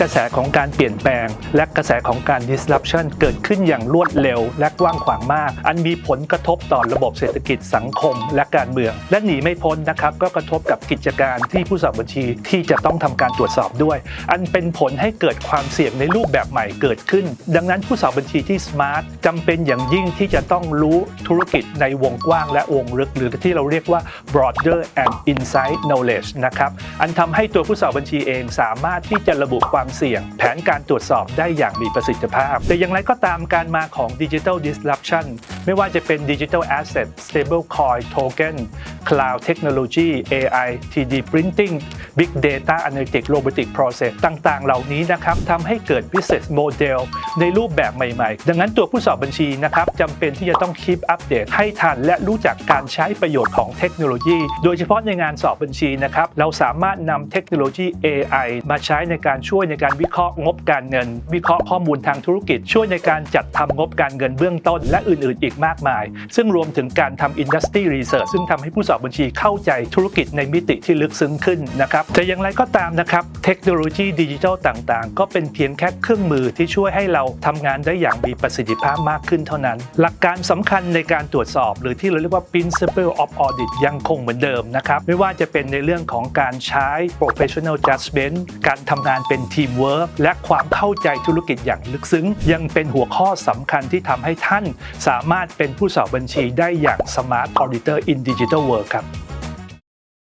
กระแสของการเปลี่ยนแปลง และกระแสของการ disruption เกิดขึ้นอย่างรวดเร็ว และกว้างขวางมาก อันมีผลกระทบต่อระบบเศรษฐกิจสังคม และการเมือง และหนีไม่พ้นนะครับก็กระทบกับกิจการที่ผู้สอบบัญชีที่จะต้องทำการตรวจสอบด้วย อันเป็นผลให้เกิดความเสี่ยงในรูปแบบใหม่เกิดขึ้น ดังนั้นผู้สอบบัญชีที่ smart จำเป็นอย่างยิ่งที่จะต้องรู้ธุรกิจในวงกว้างและวงลึก หรือที่เราเรียกว่า broader and insight knowledge นะครับอันทำให้ตัวผู้สอบบัญชีเองสามารถที่จะระบุความเสี่ยง แผนการตรวจสอบได้อย่างมีประสิทธิภาพ แต่อย่างไรก็ตามการมาของ digital disruption ไม่ว่าจะเป็น digital asset stable coin token cloud technology AI 3D printing big data analytics robotic process ต่างๆ เหล่านี้นะครับทำให้เกิด business model ในรูปแบบใหม่ๆ ดังนั้นตัวผู้สอบบัญชีนะครับจำเป็นที่จะต้อง keep update ให้ทัน และรู้จักการใช้ประโยชน์ของเทคโนโลยี โดยเฉพาะในงานสอบบัญชีนะครับเราสามารถนำเทคโนโลยี AI มาใช้ในการช่วยในการวิเคราะห์งบการเงิน วิเคราะห์ข้อมูลทางธุรกิจ ช่วยในการจัดทำงบการเงินเบื้องต้น และอื่นๆ อีกมากมาย ซึ่งรวมถึงการทำ industry research ซึ่งทำให้ผู้สอบบัญชีเข้าใจธุรกิจในมิติที่ลึกซึ้งขึ้นนะครับแต่อย่างไรก็ตามนะครับเทคโนโลยีดิจิทัลต่างๆ ก็เป็นเพียงแค่เครื่องมือที่ช่วยให้เราทำงานได้อย่างมีประสิทธิภาพมากขึ้นเท่านั้น หลักการสำคัญในการตรวจสอบ หรือที่เราเรียกว่า principle of audit ยังคงเหมือนเดิมนะครับไม่ว่าจะเป็นในเรื่องของการใช้ professional judgment การทำงานเป็นทีม teamwork และความเข้าใจธุรกิจอย่างลึกซึ้ง ยังเป็นหัวข้อสำคัญที่ทำให้ท่าน สามารถเป็นผู้สอบบัญชีได้อย่าง smart auditor in digital world ครับ